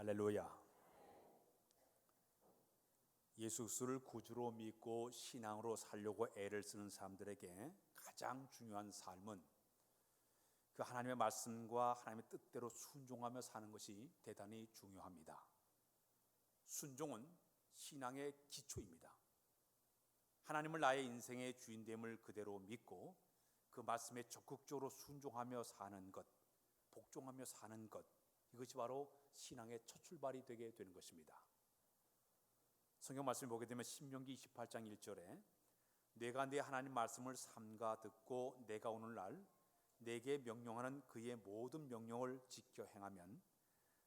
할렐루야. 예수 그리스도를 구주로 믿고 신앙으로 살려고 애를 쓰는 사람들에게 가장 중요한 삶은 그 하나님의 말씀과 하나님의 뜻대로 순종하며 사는 것이 대단히 중요합니다. 순종은 신앙의 기초입니다. 하나님을 나의 인생의 주인됨을 그대로 믿고 그 말씀에 적극적으로 순종하며 사는 것, 복종하며 사는 것, 이것이 바로 신앙의 첫 출발이 되게 되는 것입니다. 성경 말씀을 보게 되면 신명기 28장 1절에 내가 내 하나님 말씀을 삼가 듣고 내가 오늘날 내게 명령하는 그의 모든 명령을 지켜 행하면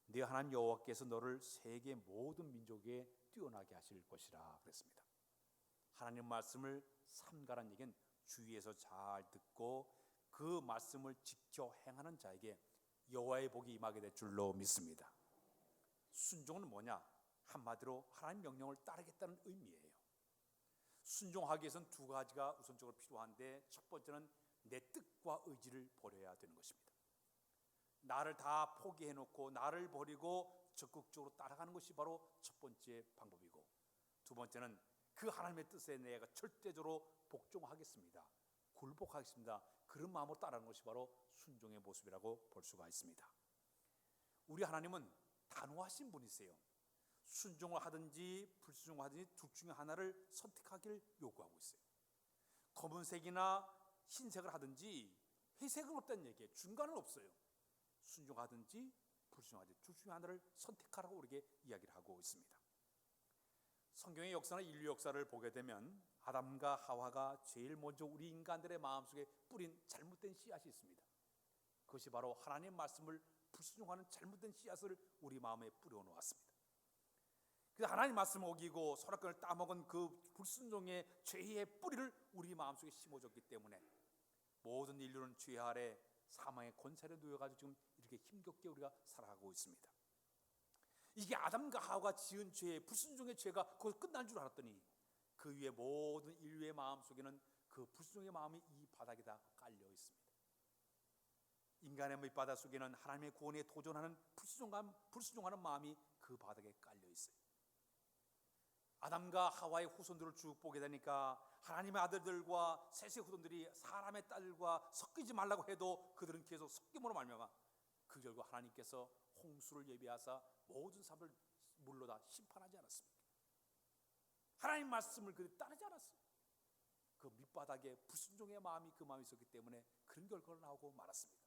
네 하나님 여호와께서 너를 세계 모든 민족에 뛰어나게 하실 것이라 그랬습니다. 하나님 말씀을 삼가란 얘기는 주위에서 잘 듣고 그 말씀을 지켜 행하는 자에게 여호와의 복이 임하게 될 줄로 믿습니다. 순종은 뭐냐? 한마디로 하나님 명령을 따르겠다는 의미예요. 순종하기 위해서는 두 가지가 우선적으로 필요한데 첫 번째는 내 뜻과 의지를 버려야 되는 것입니다. 나를 다 포기해 놓고 나를 버리고 적극적으로 따라가는 것이 바로 첫 번째 방법이고 두 번째는 그 하나님의 뜻에 내가 절대적으로 복종하겠습니다. 굴복하겠습니다. 그런 마음으로 따르는 것이 바로 순종의 모습이라고 볼 수가 있습니다. 우리 하나님은 단호하신 분이세요. 순종을 하든지 불순종을 하든지 둘 중에 하나를 선택하기를 요구하고 있어요. 검은색이나 흰색을 하든지 회색은 없다는 얘기예요. 중간은 없어요. 순종하든지 불순종하든지 둘 중에 하나를 선택하라고 우리에게 이야기를 하고 있습니다. 성경의 역사나 인류 역사를 보게 되면 아담과 하와가 제일 먼저 우리 인간들의 마음속에 뿌린 잘못된 씨앗이 있습니다. 그것이 바로 하나님 말씀을 불순종하는 잘못된 씨앗을 우리 마음에 뿌려 놓았습니다. 그 하나님 말씀을 어기고 선악견을 따먹은 그 불순종의 죄의 뿌리를 우리 마음속에 심어줬기 때문에 모든 인류는 죄 아래 사망의 권세를 누여가지고 지금 이렇게 힘겹게 우리가 살아가고 있습니다. 이게 아담과 하와가 지은 죄, 불순종의 죄가 거기서 끝난 줄 알았더니 그 위에 모든 인류의 마음 속에는 그 불순종의 마음이 이 바닥에 다 깔려 있습니다. 인간의 밑바닥 속에는 하나님의 구원에 도전하는 불순종감, 불순종하는 마음이 그 바닥에 깔려 있어요. 아담과 하와의 후손들을 쭉 보게 되니까 하나님의 아들들과 셋의 후손들이 사람의 딸과 섞이지 말라고 해도 그들은 계속 섞임으로 말미암아 그 결과 하나님께서 홍수를 예비하사 모든 사람을 물로 다 심판하지 않았습니까? 하나님 말씀을 그들 따르지 않았어요. 그 밑바닥에 불순종의 마음이 그 마음이 있었기 때문에 그런 결과가 나오고 말았습니다.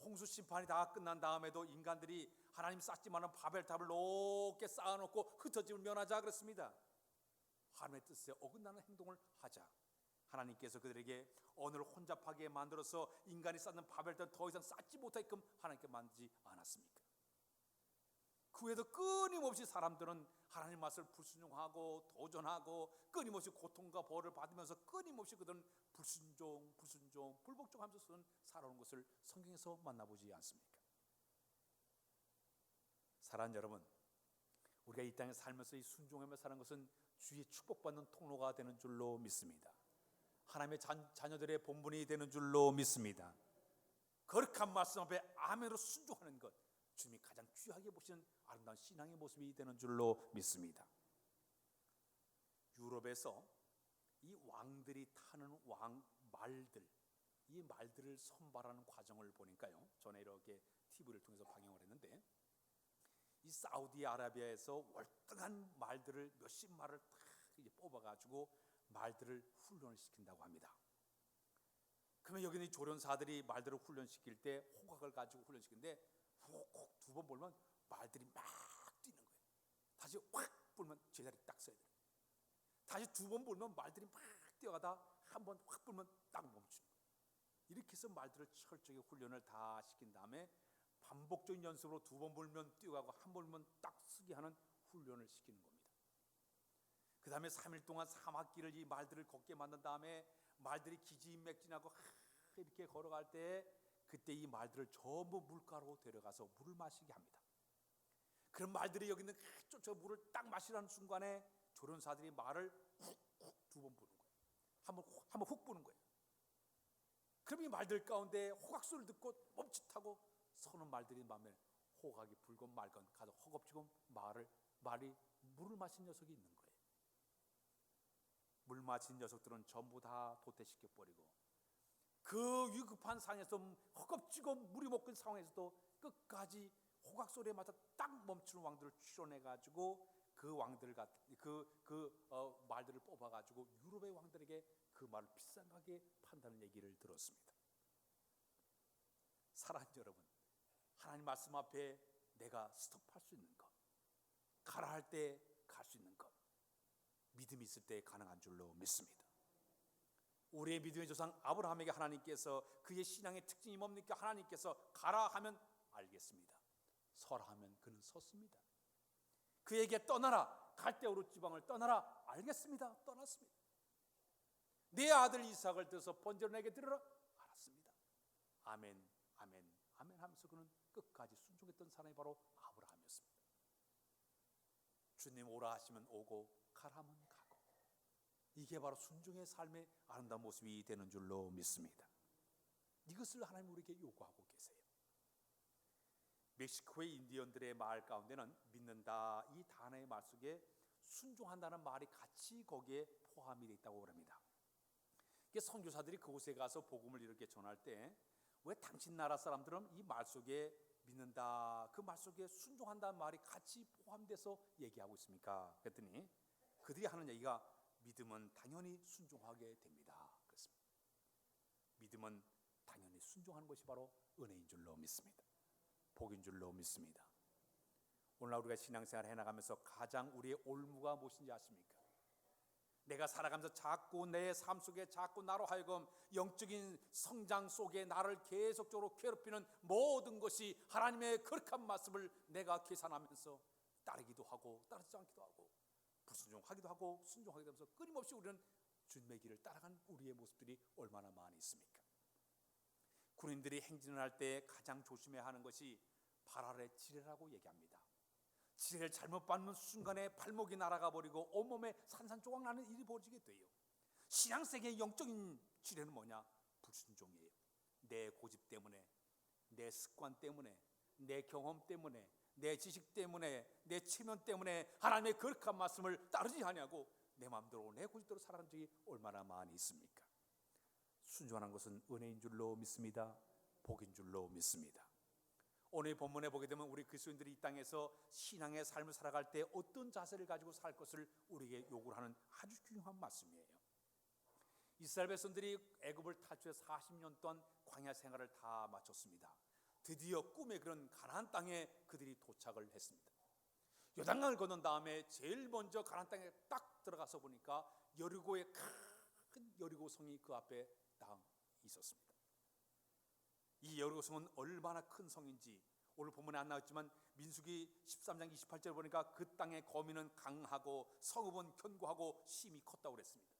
홍수 심판이 다 끝난 다음에도 인간들이 하나님 쌓지만은 바벨탑을 높게 쌓아놓고 흩어짐을 면하자 그랬습니다. 하나님의 뜻에 어긋나는 행동을 하자. 하나님께서 그들에게 언어를 혼잡하게 만들어서 인간이 쌓는 바벨탑을 더 이상 쌓지 못하게끔 하나님께 만들지 않았습니까? 그 외에도 끊임없이 사람들은 하나님 말씀을 불순종하고 도전하고 끊임없이 고통과 벌을 받으면서 끊임없이 그들은 불순종, 불순종, 불복종하면서 살아오는 것을 성경에서 만나보지 않습니까? 사랑 여러분, 우리가 이 땅에 살면서 이 순종하며 사는 것은 주의 축복받는 통로가 되는 줄로 믿습니다. 하나님의 자, 자녀들의 본분이 되는 줄로 믿습니다. 거룩한 말씀 앞에 아멘으로 순종하는 것, 주님이 가장 귀하게 보시는 아름다운 신앙의 모습이 되는 줄로 믿습니다. 유럽에서 이 왕들이 타는 왕 말들, 이 말들을 선발하는 과정을 보니까요. 전에 이렇게 TV를 통해서 방영을 했는데 이 사우디아라비아에서 월등한 말들을 몇십 딱 이제 뽑아가지고 말들을 훈련을 시킨다고 합니다. 그러면 여기 는 조련사들이 말들을 훈련시킬 때 호각을 가지고 훈련시키는데 훅훅 두 번 불면 말들이 막 뛰는 거예요. 다시 확 불면 제자리 딱 서야 돼요. 다시 두 번 불면 말들이 막 뛰어가다 한 번 확 불면 딱 멈추는 거예요. 이렇게 해서 말들을 철저히 훈련을 다 시킨 다음에 반복적인 연습으로 두 번 불면 뛰어가고 한 번 불면 딱 쓰게 하는 훈련을 시키는 겁니다. 그 다음에 3일 동안 사막길을 이 말들을 걷게 만든 다음에 말들이 기지맥진하고 이렇게 걸어갈 때 그때 이 말들을 전부 물가로 데려가서 물을 마시게 합니다. 그런 말들이 여기 있는 쫓아 물을 딱 마시라는 순간에 조련사들이 말을 훅훅 두 번 부는 거예요. 한번 한번 훅 부는 거예요. 그럼 이 말들 가운데 호각 소리를 듣고 멈칫하고 서는 말들이 마음에 호각이 불건 말건 가서 허겁지겁 말을 말이 물을 마신 녀석이 있는 거예요. 물 마신 녀석들은 전부 다 도태시켜 버리고 그 위급한 상황에서 허겁지겁 물이 먹은 상황에서도 끝까지 호각 소리에 맞아 딱 멈추는 왕들을 추론해 가지고 그 왕들 그그 그, 어, 말들을 뽑아 가지고 유럽의 왕들에게 그 말을 비싼 가게 판다는 얘기를 들었습니다. 사랑하는 여러분, 하나님 말씀 앞에 내가 스톱할 수 있는 것, 가라 할 때 갈 수 있는 것, 믿음이 있을 때 가능한 줄로 믿습니다. 우리의 믿음의 조상 아브라함에게 하나님께서 그의 신앙의 특징이 뭡니까? 하나님께서 가라 하면 알겠습니다. 서라 하면 그는 섰습니다. 그에게 떠나라 갈대오르 지방을 떠나라 알겠습니다. 떠났습니다. 내 아들 이삭을 들어서 번제로에게 드려라 알았습니다. 아멘, 아멘, 아멘 하면서 그는 끝까지 순종했던 사람이 바로 아브라함이었습니다. 주님 오라 하시면 오고 가라 하면 이게 바로 순종의 삶의 아름다운 모습이 되는 줄로 믿습니다. 이것을 하나님 우리에게 요구하고 계세요. 멕시코의 인디언들의 말 가운데는 믿는다 이 단어의 말 속에 순종한다는 말이 같이 거기에 포함이 되어 있다고 그럽니다. 선교사들이 그곳에 가서 복음을 이렇게 전할 때 왜 당신 나라 사람들은 이 말 속에 믿는다 그 말 속에 순종한다는 말이 같이 포함돼서 얘기하고 있습니까? 그랬더니 그들이 하는 얘기가 믿음은 당연히 순종하게 됩니다. 그렇습니다. 믿음은 당연히 순종하는 것이 바로 은혜인 줄로 믿습니다. 복인 줄로 믿습니다. 오늘날 우리가 신앙생활 해나가면서 가장 우리의 올무가 무엇인지 아십니까? 내가 살아가면서 자꾸 내 삶 속에 자꾸 나로 하여금 영적인 성장 속에 나를 계속적으로 괴롭히는 모든 것이 하나님의 거룩한 말씀을 내가 계산하면서 따르기도 하고 따르지 않기도 하고 불순종하기도 하고 순종하기도 하면서 끊임없이 우리는 주님의 길을 따라간 우리의 모습들이 얼마나 많이 있습니까? 군인들이 행진을 할 때 가장 조심해야 하는 것이 발 아래 지뢰라고 얘기합니다. 지뢰를 잘못 밟는 순간에 발목이 날아가 버리고 온몸에 산산조각 나는 일이 벌어지게 돼요. 신앙 세계의 영적인 지뢰는 뭐냐? 불순종이에요. 내 고집 때문에, 내 습관 때문에, 내 경험 때문에, 내 지식 때문에, 내 체면 때문에 하나님의 거룩한 말씀을 따르지 하냐고 내 마음대로 내 고집대로 살아가는 적이 얼마나 많이 있습니까? 순종하는 것은 은혜인 줄로 믿습니다. 복인 줄로 믿습니다. 오늘 본문에 보게 되면 우리 그리스도인들이 이 땅에서 신앙의 삶을 살아갈 때 어떤 자세를 가지고 살 것을 우리에게 요구를 하는 아주 중요한 말씀이에요. 이스라엘 백성들이 애굽을 탈출해 40년 동안 광야 생활을 다 마쳤습니다. 드디어 꿈의 그런 가나안 땅에 그들이 도착을 했습니다. 요단강을 건넌 다음에 제일 먼저 가나안 땅에 딱 들어가서 보니까 여리고의 큰 여리고 성이 그 앞에 딱 있었습니다. 이 여리고 성은 얼마나 큰 성인지 오늘 본문에 안 나왔지만 민수기 13장 28절 보니까 그 땅의 거민은 강하고 성읍은 견고하고 심히 컸다고 그랬습니다.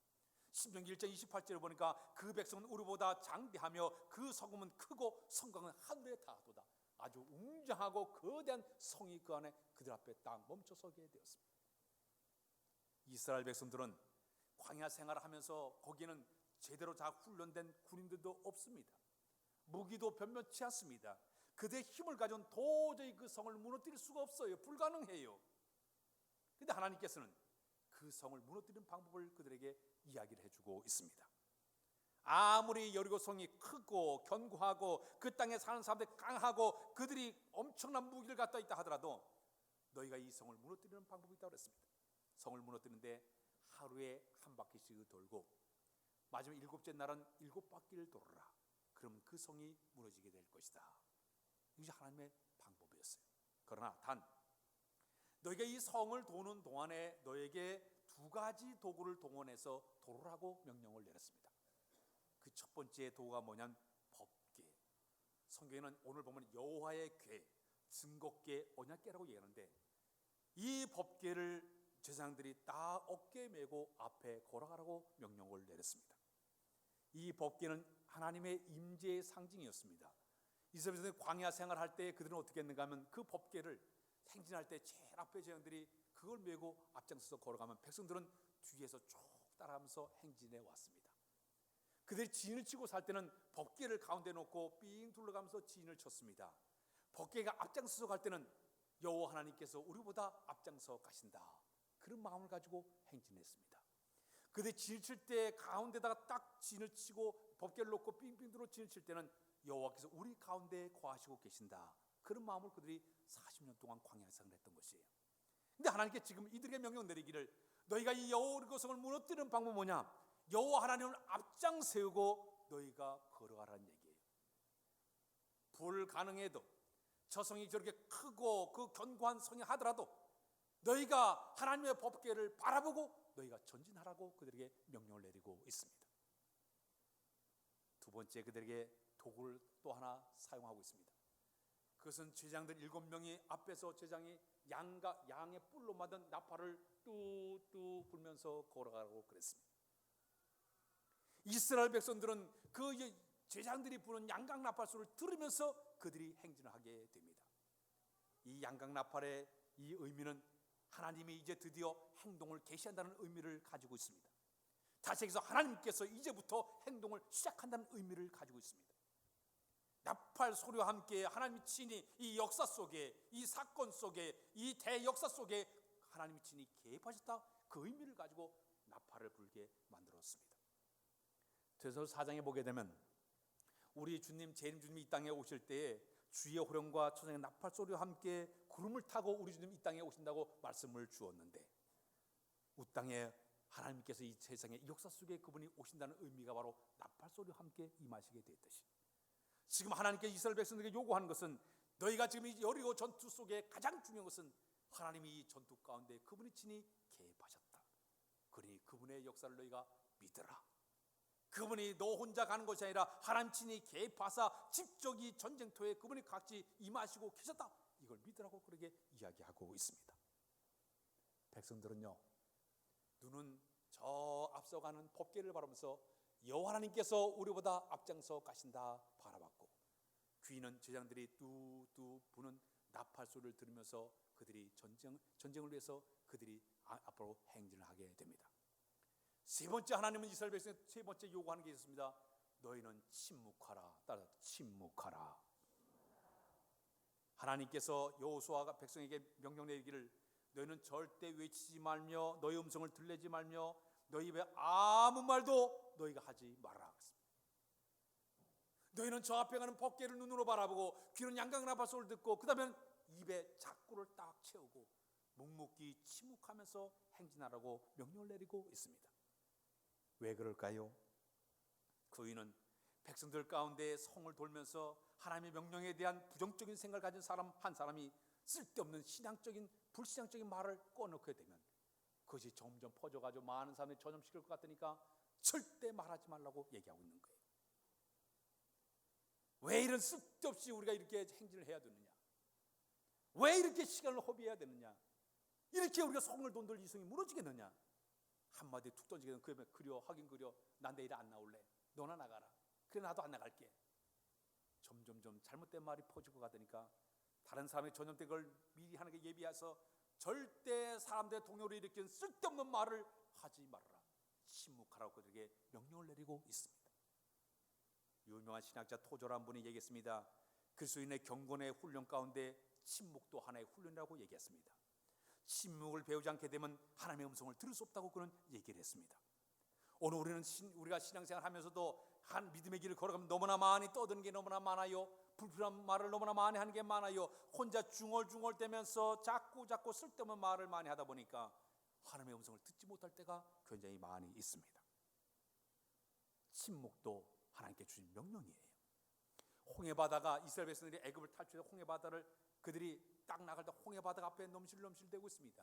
신명기 1장 28절을 보니까 그 백성은 우리보다 장대하며 그 성읍은 크고 성곽은 하늘에 닿도다. 아주 웅장하고 거대한 성이 그 안에 그들 앞에 딱 멈춰 서게 되었습니다. 이스라엘 백성들은 광야 생활을 하면서 거기는 제대로 잘 훈련된 군인들도 없습니다. 무기도 변변치 않습니다. 그들의 힘을 가진 도저히 그 성을 무너뜨릴 수가 없어요. 불가능해요. 근데 하나님께서는 그 성을 무너뜨리는 방법을 그들에게 이야기를 해주고 있습니다. 아무리 여리고 성이 크고 견고하고 그 땅에 사는 사람들이 강하고 그들이 엄청난 무기를 갖다 있다 하더라도 너희가 이 성을 무너뜨리는 방법이 있다고 그랬습니다. 성을 무너뜨리는데 하루에 한 바퀴씩 돌고 마지막 일곱째 날은 일곱 바퀴를 돌아라. 그럼 그 성이 무너지게 될 것이다. 이것이 하나님의 방법이었어요. 그러나 단 너희가 이 성을 도는 동안에 너에게 두 가지 도구를 동원해서 도르라고 명령을 내렸습니다. 그 첫 번째 도구가 뭐냐면 법궤. 성경에는 오늘 보면 여호와의 궤, 증거궤, 언약궤라고 얘기하는데 이 법궤를 제사장들이 다 어깨에 메고 앞에 걸어가라고 명령을 내렸습니다. 이 법궤는 하나님의 임재의 상징이었습니다. 이스라엘 광야 생활할 때 그들은 어떻게 했는가 하면 그 법궤를 행진할 때 제일 앞에 제장들이 그걸 메고 앞장서서 걸어가면 백성들은 뒤에서 쭉 따라하면서 행진해 왔습니다. 그들이 진을 치고 살 때는 법궤를 가운데 놓고 삥 둘러가면서 진을 쳤습니다. 법궤가 앞장서서 갈 때는 여호와 하나님께서 우리보다 앞장서 가신다. 그런 마음을 가지고 행진했습니다. 그때 진을 칠 때 가운데다가 딱 진을 치고 법궤를 놓고 빙빙 들어 진을 칠 때는 여호와께서 우리 가운데 거하시고 계신다. 그런 마음을 그들이 40년 동안 광야에서 생활 했던 것이에요. 근데 하나님께 지금 이들에게 명령 내리기를 너희가 이 여호와 거성을 무너뜨리는 방법 뭐냐? 여호와 하나님을 앞장 세우고 너희가 걸어가라는 얘기예요. 불가능해도 저 성이 저렇게 크고 그 견고한 성이 하더라도 너희가 하나님의 법궤를 바라보고 너희가 전진하라고 그들에게 명령을 내리고 있습니다. 두 번째 그들에게 도구를 또 하나 사용하고 있습니다. 그것은 제장들 일곱 명이 앞에서 제장이 양과 양의 뿔로 만든 나팔을 뚜뚜 불면서 걸어가라고 그랬습니다. 이스라엘 백성들은 그 제장들이 부는 양각 나팔 소리를 들으면서 그들이 행진을 하게 됩니다. 이 양각 나팔의 이 의미는 하나님이 이제 드디어 행동을 개시한다는 의미를 가지고 있습니다. 다시 얘기해서 하나님께서 이제부터 행동을 시작한다는 의미를 가지고 있습니다. 나팔 소리와 함께 하나님이 친히 이 역사 속에 이 사건 속에 이 대역사 속에 하나님이 친히 개입하셨다 그 의미를 가지고 나팔을 불게 만들었습니다. 그래서 사장에 보게 되면 우리 주님 재림 주님이 이 땅에 오실 때에 주의 호령과 천상의 나팔 소리와 함께 구름을 타고 우리 주님 이 땅에 오신다고 말씀을 주었는데 이 땅에 하나님께서 이 세상의 역사 속에 그분이 오신다는 의미가 바로 나팔 소리와 함께 임하시게 되었듯이 지금 하나님께 이스라엘 백성들에게 요구하는 것은 너희가 지금 이 여리고 전투 속에 가장 중요한 것은 하나님이 이 전투 가운데 그분이 친히 개입하셨다. 그러니 그분의 역사를 너희가 믿으라. 그분이 너 혼자 가는 것이 아니라 하나님 친히 개입하사 직접 이 전쟁터에 그분이 같이 임하시고 계셨다. 이걸 믿으라고 그렇게 이야기하고 있습니다. 백성들은요. 눈은 저 앞서가는 법계를 바라면서 여호와 하나님께서 우리보다 앞장서 가신다 바라봤 고 귀는 제장들이 뚜뚜 부는 나팔 소리를 들으면서 그들이 전쟁 전쟁을 위해서 그들이 아, 앞으로 행진을 하게 됩니다. 세 번째 하나님은 이스라엘 백성 세 번째 요구하는 게 있습니다. 너희는 침묵하라. 따라 침묵하라. 하나님께서 여호수아가 백성에게 명령 내리기를 너희는 절대 외치지 말며 너희 음성을 들리지 말며 너희 입에 아무 말도 너희가 하지 말라 너희는 저 앞에 가는 법계를 눈으로 바라보고 귀는 소리를 듣고 그다음에 입에 자꾸를 딱 채우고 묵묵히 침묵하면서 행진하라고 명령을 내리고 있습니다. 왜 그럴까요? 그이는 백성들 가운데 성을 돌면서 하나님의 명령에 대한 부정적인 생각을 가진 사람 한 사람이 쓸데없는 신앙적인 불신앙적인 말을 꺼놓게 되면 그것이 점점 퍼져가지고 많은 사람들이 전염시킬 것 같으니까 절대 말하지 말라고 얘기하고 있는 거예요. 왜 이런 쓸데없이 우리가 이렇게 행진을 해야 되느냐? 왜 이렇게 시간을 허비해야 되느냐? 이렇게 우리가 성을 돈들 이성이 무너지겠느냐? 한마디 툭 던지게 되면 그 그려 하긴 그려 난 내일 안 나올래 너나 나가라 그래 나도 안 나갈게 점점점 잘못된 말이 퍼지고 가더니까 다른 사람의 전염된 걸 미리 하는 게 예비해서 절대 사람들의 동요를 일으키는 쓸데없는 말을 하지 말아라 침묵하라고 그들에게 명령을 내리고 있습니다 유명한 신학자 토조란 분이 얘기했습니다 그리스도인의 경건의 훈련 가운데 침묵도 하나의 훈련이라고 얘기했습니다 침묵을 배우지 않게 되면 하나님의 음성을 들을 수 없다고 그는 얘기를 했습니다. 오늘 우리는 신, 우리가 신앙생활 하면서도 한 믿음의 길을 걸어가면 너무나 많이 떠드는 게 너무나 많아요. 불필요한 말을 너무나 많이 하는 게 많아요. 혼자 중얼중얼대면서 자꾸 자꾸 쓸데없는 말을 많이 하다 보니까 하나님의 음성을 듣지 못할 때가 굉장히 많이 있습니다. 침묵도 하나님께 주신 명령이에요. 홍해 바다가 이스라엘 백성들이 애굽을 탈출해 홍해 바다를 그들이 딱 나갈 때 홍해 바다 앞에 넘실넘실대고 있습니다.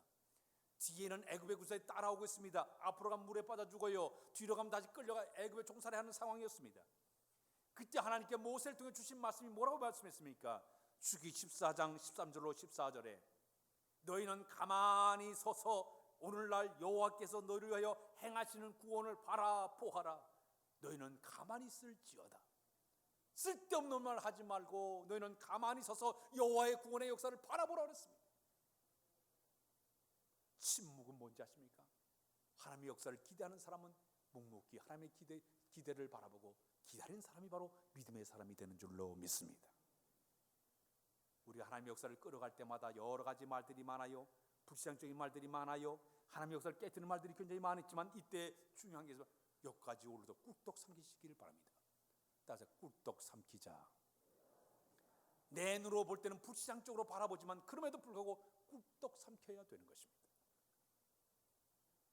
뒤에는 애굽의 구사에 따라오고 있습니다. 앞으로 가면 물에 빠져 죽어요. 뒤로 가면 다시 끌려가 애굽에 종살이 하는 상황이었습니다. 그때 하나님께 모세를 통해 주신 말씀이 뭐라고 말씀했습니까? 주기 14장 13절로 14절에 너희는 가만히 서서 오늘날 여호와께서 너희를 위하여 행하시는 구원을 바라보아라. 너희는 가만히 있을지어다. 쓸데없는 말 하지 말고 너희는 가만히 서서 여호와의 구원의 역사를 바라보라 그랬습니다. 침묵은 뭔지 아십니까? 하나님의 역사를 기대하는 사람은 묵묵히 하나님의 기대, 기대를 바라보고 기다리는 사람이 바로 믿음의 사람이 되는 줄로 믿습니다. 우리가 하나님의 역사를 끌어갈 때마다 여러 가지 말들이 많아요. 불시장적인 말들이 많아요. 하나님의 역사를 깨뜨리는 말들이 굉장히 많았지만 이때 중요한 게 있어. 여기까지 오늘도 꿀떡 삼키시기를 바랍니다. 따라서 꿀떡 삼키자. 내 눈으로 볼 때는 불시장적으로 바라보지만 그럼에도 불구하고 꿀떡 삼켜야 되는 것입니다.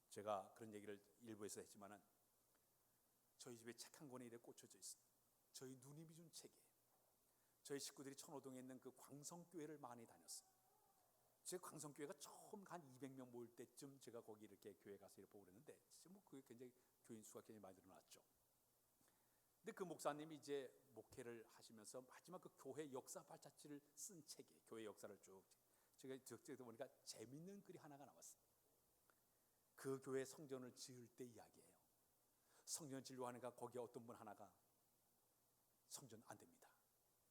제가 그런 얘기를 일부에서 했지만은 저희 집에 책 한 권이 이래 꽂혀져 있습니다. 저희 누님이 준 책이에요. 저희 식구들이 천호동에 있는 그 광성교회를 많이 다녔어요. 제 광성교회가 처음 한 200명 모일 때쯤 제가 거기 이렇게 교회 가서 이렇게 보고 그랬는데 뭐 그게 굉장히 교인 수가 굉장히 많이 늘어났죠. 근데 그 목사님이 이제 목회를 하시면서 마지막 그 교회 역사 발자취를 쓴 책이에요. 교회 역사를 쭉 제가 적재다 보니까 재밌는 글이 하나가 나왔어요. 그 교회 성전을 지을 때 이야기예요. 성전 진료하니까 거기에 어떤 분 하나가 성전 안 됩니다.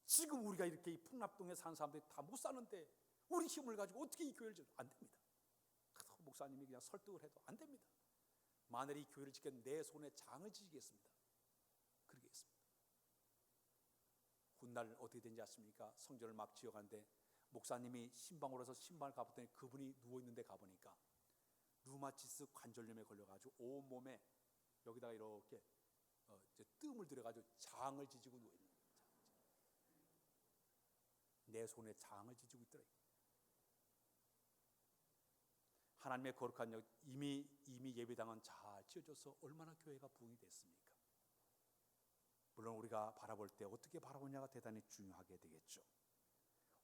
지금 우리가 이렇게 이 풍납동에 사는 사람들이 다 못 사는데 우리 힘을 가지고 어떻게 이 교회를 지안 됩니다. 목사님이 그냥 설득을 해도 안 됩니다. 만일 이 교회를 지키면 내 손에 장을 지시겠습니다. 그러게 했습니다. 훗날 어떻게 된지 아십니까? 성전을 막 지어가는데 목사님이 신방으로 해서 신방을 가봤더니 그분이 누워 있는데 가보니까 루마티스 관절염에 걸려가지고 온 몸에 여기다가 이렇게 어, 뜸을 들여가지고 장을 지지고 누워 있는 거예요. 내 손에 장을 지지고 있더라. 하나님의 거룩한 역 이미 이미 예배당은 잘 지어져서 얼마나 교회가 부흥이 됐습니까? 물론 우리가 바라볼 때 어떻게 바라보냐가 대단히 중요하게 되겠죠.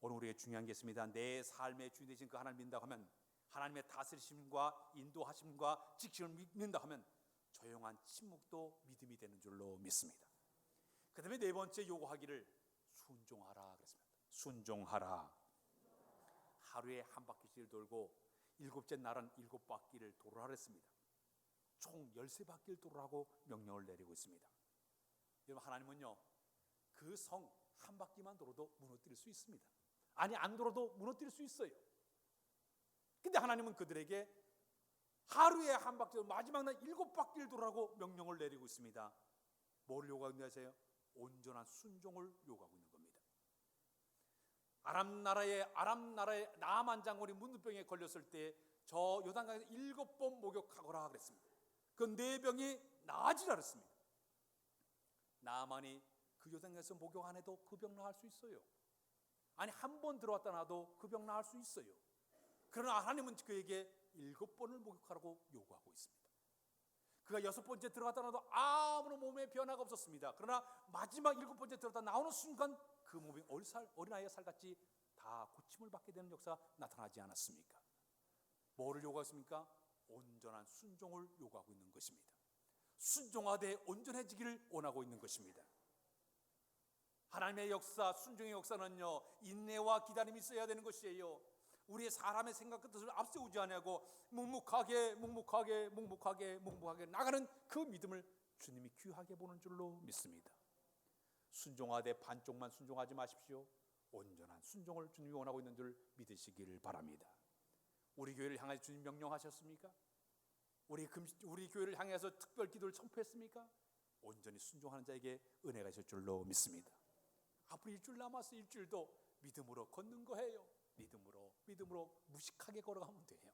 오늘 우리에게 중요한 게 있습니다. 내 삶의 주인 되신 그 하나님 믿는다 하면 하나님의 다스리심과 인도하심과 지키심을 믿는다 하면 조용한 침묵도 믿음이 되는 줄로 믿습니다. 그다음에 네 번째 요구하기를 순종하라 그랬습니다. 순종하라. 하루에 한 바퀴씩 돌고 일곱째 날은 일곱 바퀴를 돌으라 그랬습니다. 총 열세 바퀴를 돌으라고 명령을 내리고 있습니다. 여러분 하나님은요 그 성 한 바퀴만 돌아도 무너뜨릴 수 있습니다. 아니 안 돌아도 무너뜨릴 수 있어요. 근데 하나님은 그들에게 하루에 한 바퀴 마지막 날 일곱 바퀴를 돌라고 명령을 내리고 있습니다. 뭘 요구하고 있세요 온전한 순종을 요구하고 있는. 아람 나라의 아람 나라의 나만 장군이 문둥병에 걸렸을 때 저 요단강에서 일곱 번 목욕하거라 그랬습니다. 그 네 병이 나아지라 그랬습니다. 나만이 그 요단강에서 목욕 안 해도 그 병 나을 수 있어요. 아니 한 번 들어왔다 나도 그 병 나을 수 있어요. 그러나 하나님은 그에게 일곱 번을 목욕하라고 요구하고 있습니다. 그가 여섯 번째 들어갔다 나도 아무런 몸에 변화가 없었습니다. 그러나 마지막 일곱 번째 들어갔다 나오는 순간 그 몸이 어린살, 어린아이의 살같이 다 고침을 받게 되는 역사가 나타나지 않았습니까? 뭐를 요구했습니까? 온전한 순종을 요구하고 있는 것입니다. 순종하되 온전해지기를 원하고 있는 것입니다. 하나님의 역사, 순종의 역사는요, 인내와 기다림이 있어야 되는 것이에요. 우리의 사람의 생각 끝을 앞세우지 않냐고 묵묵하게 묵묵하게 묵묵하게 묵묵하게 나가는 그 믿음을 주님이 귀하게 보는 줄로 믿습니다. 순종하되 반쪽만 순종하지 마십시오. 온전한 순종을 주님이 원하고 있는 줄 믿으시기를 바랍니다. 우리 교회를 향해 주님 명령하셨습니까? 우리 금, 우리 교회를 향해서 특별 기도를 청포했습니까? 온전히 순종하는 자에게 은혜가 있을 줄로 믿습니다. 앞으로 일주일 남았어 일주일도 믿음으로 걷는 거예요. 믿음으로 믿음으로 무식하게 걸어가면 돼요.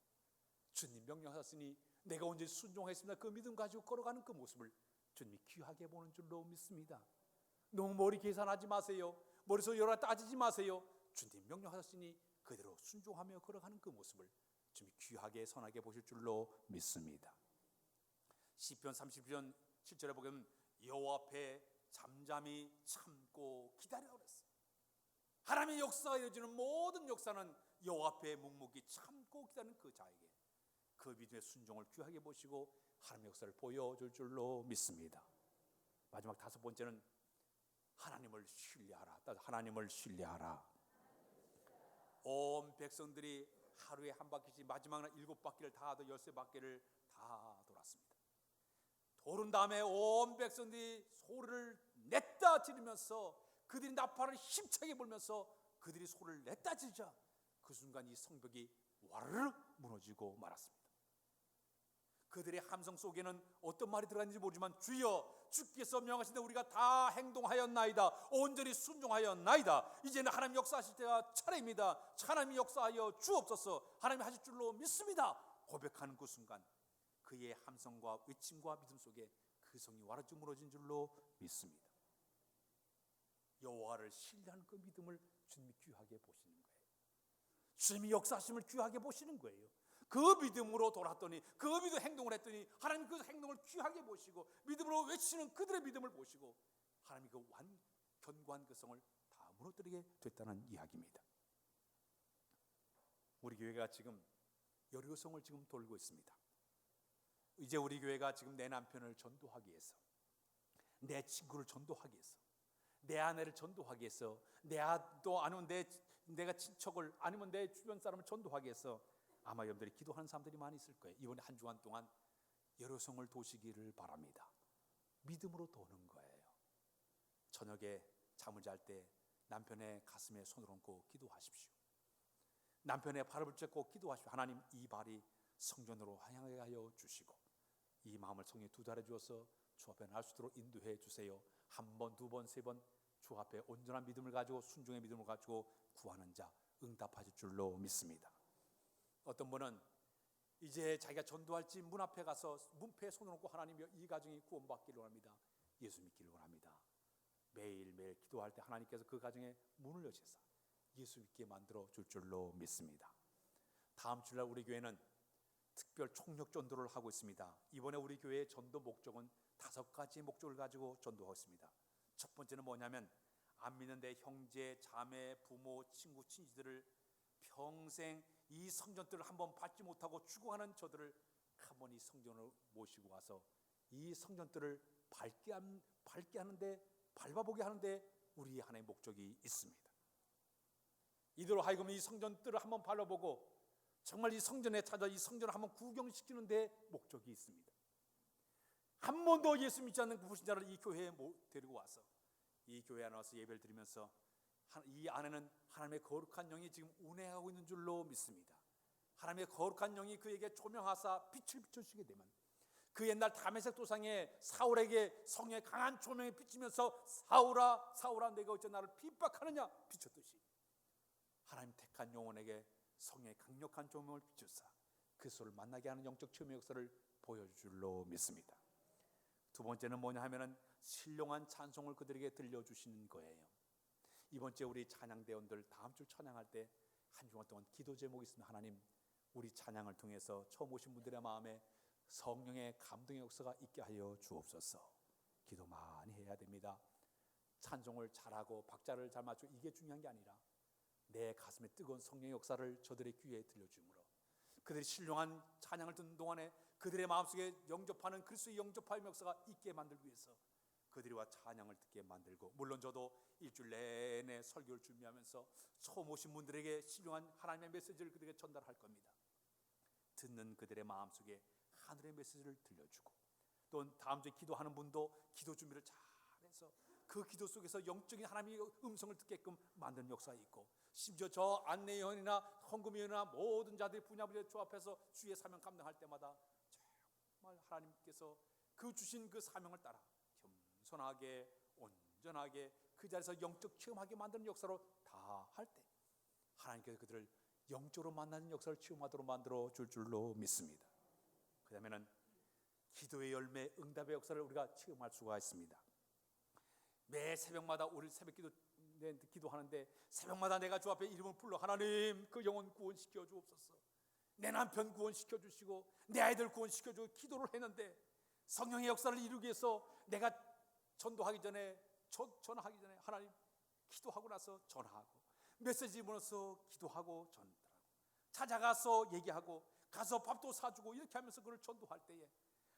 주님 명령하셨으니 내가 언제 순종했습니다. 그 믿음 가지고 걸어가는 그 모습을 주님이 귀하게 보는 줄로 믿습니다. 너무 머리 계산하지 마세요. 머리속 여러 따지지 마세요. 주님 명령하셨으니 그대로 순종하며 걸어가는 그 모습을 주님이 귀하게 선하게 보실 줄로 믿습니다. 시편 30편 7절에 보면 여호와 앞에 잠잠히 참고 기다려 그랬어요. 하나님의 역사가 이어지는 모든 역사는 여호와 앞에 묵묵히 참고 기다리는 그 자에게 그 믿음의 순종을 귀하게 보시고 하나님의 역사를 보여줄 줄로 믿습니다. 마지막 다섯 번째는 하나님을 신뢰하라. 하나님을 신뢰하라. 온 백성들이 하루에 한 바퀴씩 마지막 날 일곱 바퀴를 다 하도 열세 바퀴를 다 돌았습니다. 도른 다음에 온 백성들이 소리를 냈다 지르면서 그들이 나팔을 힘차게 불면서 그들이 소리를 냈다 지르자 그 순간 이 성벽이 와르르 무너지고 말았습니다. 그들의 함성 속에는 어떤 말이 들어갔는지 모르지만 주여 주께서 명하신 대 우리가 다 행동하였나이다. 온전히 순종하였나이다. 이제는 하나님 역사하실 때가 차례입니다. 하나님이 역사하여 주옵소서. 하나님이 하실 줄로 믿습니다. 고백하는 그 순간 그의 함성과 외침과 믿음 속에 그 성이 와르르 무너진 줄로 믿습니다. 여호와를 신뢰하는 그 믿음을 주님이 귀하게 보시는 거예요. 주님이 역사하심을 귀하게 보시는 거예요 그 믿음으로 돌았더니 그 믿음 행동을 했더니 하나님 그 행동을 귀하게 보시고 믿음으로 외치는 그들의 믿음을 보시고 하나님이 그완 견고한 그 성을 다 무너뜨리게 됐다는 이야기입니다. 우리 교회가 지금 여리고성을 지금 돌고 있습니다. 이제 우리 교회가 지금 내 남편을 전도하기 위해서 내 친구를 전도하기 위해서 내 아내를 전도하기 위해서 내 아도 아니면 내 내가 친척을 아니면 내 주변 사람을 전도하기 위해서 아마 여러분들이 기도하는 사람들이 많이 있을 거예요. 이번에 한 주간 동안 여러성을 도시기를 바랍니다. 믿음으로 도는 거예요. 저녁에 잠을 잘 때 남편의 가슴에 손을 얹고 기도하십시오. 남편의 발을 붙잡고 기도하십시오. 하나님 이 발이 성전으로 향하게 하여 주시고 이 마음을 성령이 두달해 주어서 주 앞에 날 수 있도록 인도해 주세요. 한 번, 두 번, 세 번 주 앞에 온전한 믿음을 가지고 순종의 믿음을 가지고 구하는 자 응답하실 줄로 믿습니다. 어떤 분은 이제 자기가 전도할지 문 앞에 가서 문패에 손을 얹고 하나님 이 가정이 구원받기를 원합니다. 예수 믿기를 원합니다. 매일매일 기도할 때 하나님께서 그 가정에 문을 여시사 예수 믿게 만들어 줄 줄로 믿습니다. 다음 주날 우리 교회는 특별 총력 전도를 하고 있습니다. 이번에 우리 교회의 전도 목적은 다섯 가지 목적을 가지고 전도하고 있습니다. 첫 번째는 뭐냐면 안 믿는 내 형제, 자매, 부모, 친구, 친지들을 평생 이 성전들을 한번 받지 못하고 죽어가는 저들을 한번 이 성전을 모시고 와서 이 성전들을 밝게, 함, 밝게 하는데 밟아보게 하는데 우리 하나의 목적이 있습니다. 이대로 하여금 이 성전들을 한번 밟아보고 정말 이 성전에 찾아 이 성전을 한번 구경시키는데 목적이 있습니다. 한 번도 예수 믿지 않는 그 불신자를 이 교회에 데리고 와서 이 교회 안에 와서 예배를 드리면서 이 안에는 하나님의 거룩한 영이 지금 운행하고 있는 줄로 믿습니다. 하나님의 거룩한 영이 그에게 조명하사 빛을 비춰주시게 되면 그 옛날 다메섹 도상에 사울에게 성의 강한 조명이 비치면서 사울아 사울아 내가 어째 나를 핍박하느냐 비쳤듯이 하나님 택한 영혼에게 성의 강력한 조명을 비추사 그리스도를 만나게 하는 영적 체험의 역사를 보여줄 줄로 믿습니다. 두 번째는 뭐냐 하면은 신령한 찬송을 그들에게 들려주시는 거예요. 이번 주에 우리 찬양대원들 다음 주 찬양할 때 한 주간 동안 기도 제목이 있으면 하나님 우리 찬양을 통해서 처음 오신 분들의 마음에 성령의 감동의 역사가 있게 하여 주옵소서. 기도 많이 해야 됩니다. 찬송을 잘하고 박자를 잘 맞추고 이게 중요한 게 아니라 내 가슴에 뜨거운 성령의 역사를 저들의 귀에 들려주므로 그들이 신령한 찬양을 듣는 동안에 그들의 마음속에 영접하는 그리스도의 영접하의 역사가 있게 만들기 위해서 그들과 찬양을 듣게 만들고 물론 저도 일주일 내내 설교를 준비하면서 처음 오신 분들에게 신령한 하나님의 메시지를 그들에게 전달할 겁니다. 듣는 그들의 마음속에 하늘의 메시지를 들려주고 또 다음 주에 기도하는 분도 기도 준비를 잘해서 그 기도 속에서 영적인 하나님의 음성을 듣게끔 만드는 역사가 있고 심지어 저 안내위원이나 헌금위원이나 모든 자들이 분야분야 조 앞에서 주의 사명 감당할 때마다 정말 하나님께서 그 주신 그 사명을 따라 겸손하게 온전하게 그 자리에서 영적 체험하게 만드는 역사로 다 할 때 하나님께서 그들을 영적으로 만나는 역사를 체험하도록 만들어 줄 줄로 믿습니다. 그 다음에는 기도의 열매, 응답의 역사를 우리가 체험할 수가 있습니다. 매 새벽마다 우리 새벽 기도 기도하는데 새벽마다 내가 주 앞에 이름을 불러 하나님 그 영혼 구원시켜 주옵소서. 내 남편 구원시켜 주시고 내 아이들 구원시켜 주고 기도를 했는데 성령의 역사를 이루기 위해서 내가 전도하기 전에 전하기 전에 하나님 기도하고 나서 전하고 메시지 보내서 기도하고 전하고 찾아가서 얘기하고 가서 밥도 사주고 이렇게 하면서 그걸 전도할 때에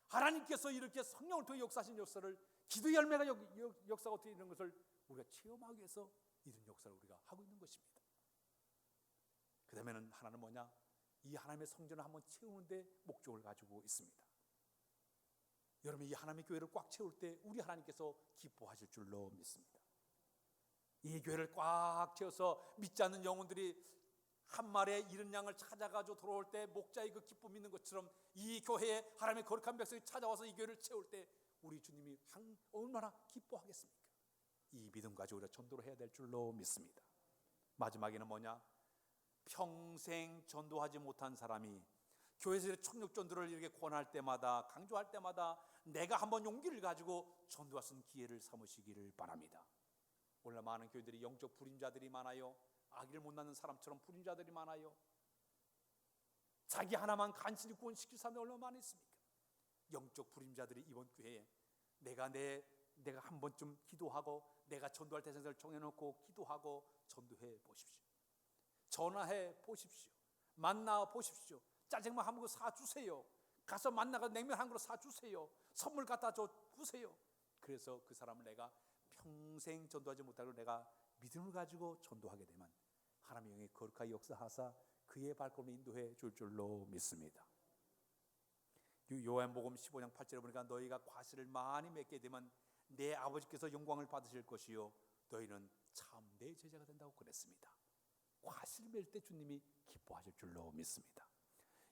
하나님께서 이렇게 성령을 통해 역사하신 역사를 기도 열매가 역, 역 사가 어떻게 이런 것을 우리가 체험하기 위해서 이런 역사를 우리가 하고 있는 것입니다. 그 다음에는 하나는 뭐냐? 이 하나님의 성전을 한번 채우는데 목적을 가지고 있습니다. 여러분 이 하나님의 교회를 꽉 채울 때 우리 하나님께서 기뻐하실 줄로 믿습니다. 이 교회를 꽉 채워서 믿지 않는 영혼들이 한 마리의 이른 양을 찾아가지고 돌아올 때 목자의 그 기쁨 있는 것처럼 이 교회에 하나님의 거룩한 백성이 찾아와서 이 교회를 채울 때 우리 주님이 한- 얼마나 기뻐하겠습니까? 이 믿음 가지고 우리가 전도를 해야 될 줄로 믿습니다. 마지막에는 뭐냐? 평생 전도하지 못한 사람이 교회에서 총력 전도를 이렇게 권할 때마다 강조할 때마다 내가 한번 용기를 가지고 전도할 수 있는 기회를 삼으시기를 바랍니다. 오늘 많은 교회들이 영적 불임자들이 많아요. 아기를 못 낳는 사람처럼 불임자들이 많아요. 자기 하나만 간신히 구원시킬 사람이 얼마나 많이 있습니까? 영적 불임자들이 이번 교회에 내가 내 내가 한 번쯤 기도하고 내가 전도할 대상자를 정해놓고 기도하고 전도해 보십시오. 전화해 보십시오. 만나 보십시오. 짜장면 한 그릇 사 주세요. 가서 만나가 냉면 한 그릇 사 주세요. 선물 갖다 줘 주세요. 그래서 그 사람을 내가 평생 전도하지 못하고 내가 믿음을 가지고 전도하게 되면 하나님의 영이 거룩하게 역사하사 그의 발걸음을 인도해 줄 줄로 믿습니다. 요- 요한복음 15장 8절에 보니까 너희가 과실을 많이 맺게 되면 내 아버지께서 영광을 받으실 것이요 너희는 참 내 제자가 된다고 그랬습니다. 과실 맺을 때 주님이 기뻐하실 줄로 믿습니다.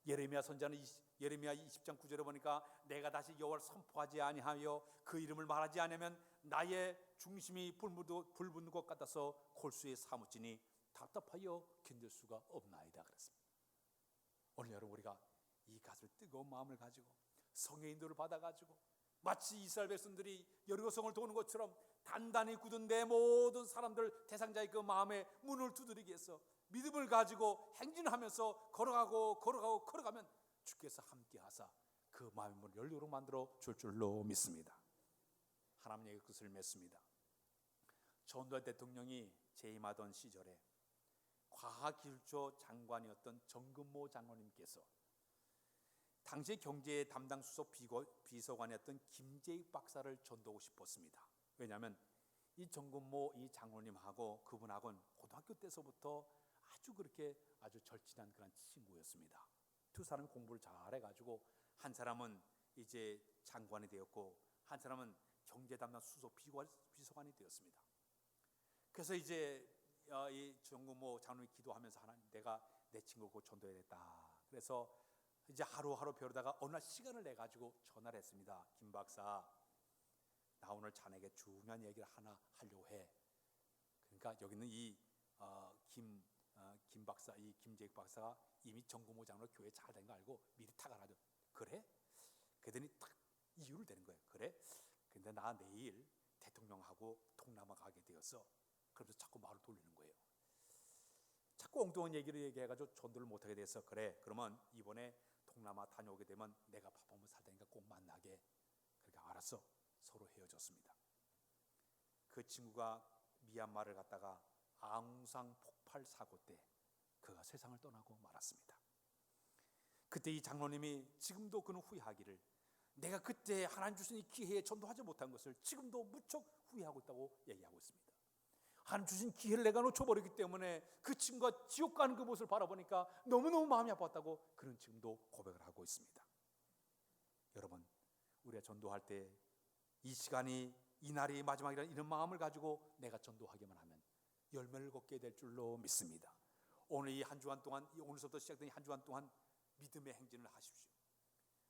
예레미야 선자는 이십- 예레미야 20장 9절에 보니까 내가 다시 여호와를 선포하지 아니하여 그 이름을 말하지 않으면 나의 중심이 불붙는 것 같아서 골수에 사무치니 답답하여 견딜 수가 없나이다 그랬습니다. 오늘 여러분 우리가 이 가슴 뜨거운 마음을 가지고 성의 인도를 받아 가지고 마치 이스라엘 백성들이 여리고성을 도는 것처럼 단단히 굳은 내 모든 사람들 대상자의 그 마음에 문을 두드리기 위해서 믿음을 가지고 행진하면서 걸어가고 걸어가고 걸어가면 주께서 함께 하사 그 마음의 문을 열도록 만들어 줄 줄로 믿습니다. 하나님의 뜻을 맺습니다. 전두환 대통령이 재임하던 시절에 과학기술처 장관이었던 정근모 장관님께서 당시 경제 담당 수석 비서관이었던 김재익 박사를 전도하고 싶었습니다. 왜냐하면 이 정근모 이 장로님하고 그분하고는 고등학교 때서부터 아주 그렇게 아주 절친한 그런 친구였습니다. 두 사람 공부를 잘해가지고 한 사람은 이제 장관이 되었고 한 사람은 경제 담당 수석 비서관이 되었습니다. 그래서 이제 어, 이 정근모 장로님 기도하면서 하나님 내가 내 친구고 전도해야겠다. 그래서 이제 하루하루 벼르다가 어느 날 시간을 내 가지고 전화를 했습니다. 김 박사, 나 오늘 자네에게 중요한 얘기를 하나 하려고 해. 그러니까 여기는 이김 어, 김, 어, 김 박사, 이 김재익 박사가 이미 정구모 장로 교회 잘 된 거 알고 미리 타가라죠. 그래? 그랬더니 딱 이유를 대는 거예요. 그래? 근데 나 내일 대통령하고 동남아 가게 되었어. 그러면서 자꾸 말을 돌리는 거예요. 자꾸 엉뚱한 얘기를 얘기해가지고 전도를 못하게 돼서 그래. 그러면 이번에 동남아 다녀오게 되면 내가 바쁘면 살 테니까 꼭 만나게. 그러니까 알았어. 서로 헤어졌습니다. 그 친구가 미얀마를 갔다가 앙상 폭발 사고 때 그가 세상을 떠나고 말았습니다. 그때 이 장로님이 지금도 그는 후회하기를 내가 그때 하나님 주신 이 기회에 전도하지 못한 것을 지금도 무척 후회하고 있다고 얘기하고 있습니다. 하나님 주신 기회를 내가 놓쳐버렸기 때문에 그 친구가 지옥 가는 그 모습을 바라보니까 너무너무 마음이 아팠다고 그는 지금도 고백을 하고 있습니다. 여러분, 우리가 전도할 때 이 시간이 이 날이 마지막이라는 이런 마음을 가지고 내가 전도하기만 하면 열매를 걷게 될 줄로 믿습니다. 오늘 이 한 주간 동안 이 오늘서부터 시작된 한 주간 동안 믿음의 행진을 하십시오.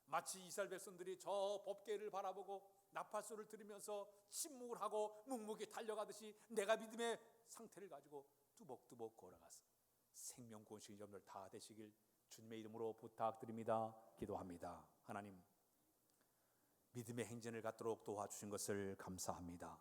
마치 이스라엘 백성들이 저 법궤를 바라보고 나팔소를 들으면서 침묵을 하고 묵묵히 달려가듯이 내가 믿음의 상태를 가지고 뚜벅뚜벅 걸어가서 생명 구원식 여러분들 다 되시길 주님의 이름으로 부탁드립니다. 기도합니다. 하나님 믿음의 행진을 갖도록 도와주신 것을 감사합니다.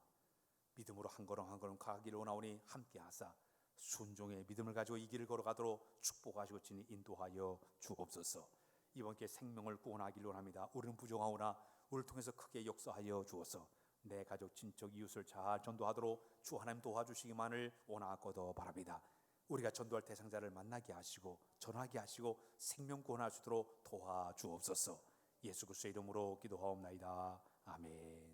믿음으로 한 걸음 한 걸음 가기를 원하오니 함께 하사 순종의 믿음을 가지고 이 길을 걸어가도록 축복하시고 진히 인도하여 주옵소서. 이번 기 생명을 구원하기를 원합니다. 우리는 부족하오나 우리를 통해서 크게 역사하여 주어서 내 가족, 친척, 이웃을 잘 전도하도록 주 하나님 도와주시기만을 원하고도 바랍니다. 우리가 전도할 대상자를 만나게 하시고 전하게 하시고 생명 구원할 수 있도록 도와주옵소서. 예수 그리스도의 이름으로 기도하옵나이다. 아멘.